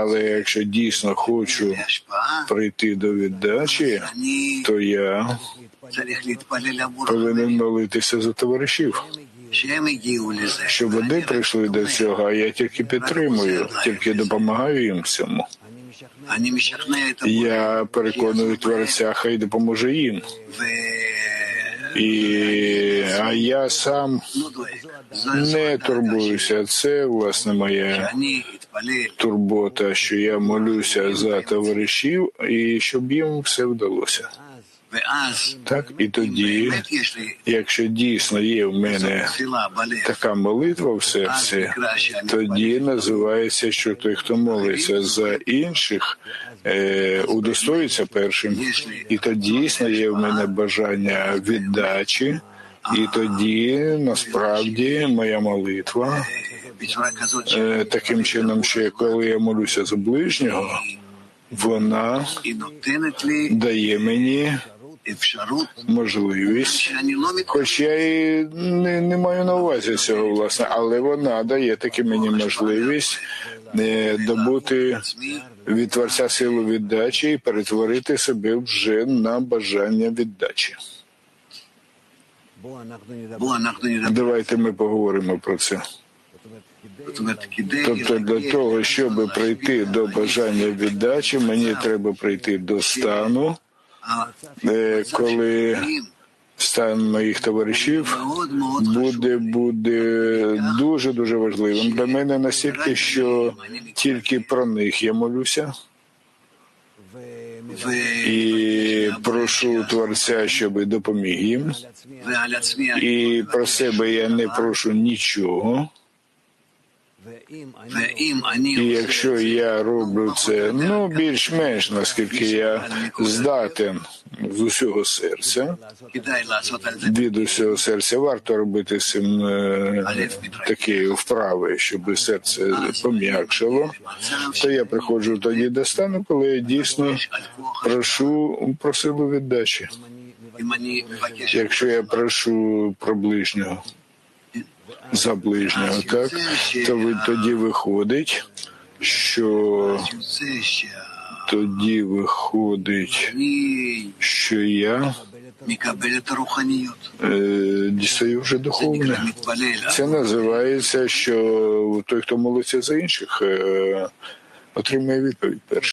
Але якщо дійсно хочу прийти до віддачі, то я повинен молитися за товаришів. Щоб вони прийшли до цього, а я тільки підтримую, тільки допомагаю їм всьому. Я переконую творця, хай допоможе їм. І а я сам не турбуюся. Це власне моя турбота, що я молюся за товаришів і щоб їм все вдалося. Так і тоді, якщо дійсно є в мене така молитва в серці, тоді називається, що той, хто молиться за інших, е, удостоїться першим, і то дійсно є в мене бажання віддачі, і тоді насправді моя молитва е, таким чином, що коли я молюся за ближнього, вона дає мені можливість, хоч я і не, не маю на увазі цього власне, але вона дає таки мені можливість е, добути від творця силу віддачі і перетворити себе вже на бажання віддачі. Давайте ми поговоримо про це. Тобто для того, щоб прийти до бажання віддачі, мені треба прийти до стану. Е, коли стан моїх товаришів буде буде дуже дуже важливим для мене настільки, що тільки про них я молюся. І прошу творця, щоб допоміг їм. І про себе я не прошу нічого. І якщо я роблю це, ну більш-менш наскільки я здатен з усього серця, від усього серця варто робити цим е, такі вправи, щоб серце пом'якшало, то я приходжу тоді до стану, коли я дійсно прошу про силу віддачі. Якщо я прошу про ближнього за ближнього, так? То ви тоді виходить, що тоді виходить, що я е, дістаю вже духовне. Це називається, що той, хто молиться за інших, е, отримує відповідь першу.